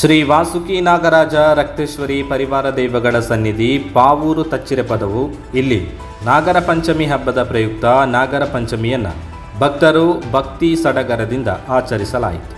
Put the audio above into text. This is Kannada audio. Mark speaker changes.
Speaker 1: ಶ್ರೀ ವಾಸುಕಿ ನಾಗರಾಜ ರಕ್ತೇಶ್ವರಿ ಪರಿವಾರ ದೈವಗಳ ಸನ್ನಿಧಿ ಪಾವೂರು ತಚ್ಚಿರೆ ಪದವು ಇಲ್ಲಿ ನಾಗರ ಪಂಚಮಿ ಹಬ್ಬದ ಪ್ರಯುಕ್ತ ನಾಗರ ಪಂಚಮಿಯನ್ನು ಭಕ್ತರು ಭಕ್ತಿ ಸಡಗರದಿಂದ ಆಚರಿಸಲಾಯಿತು.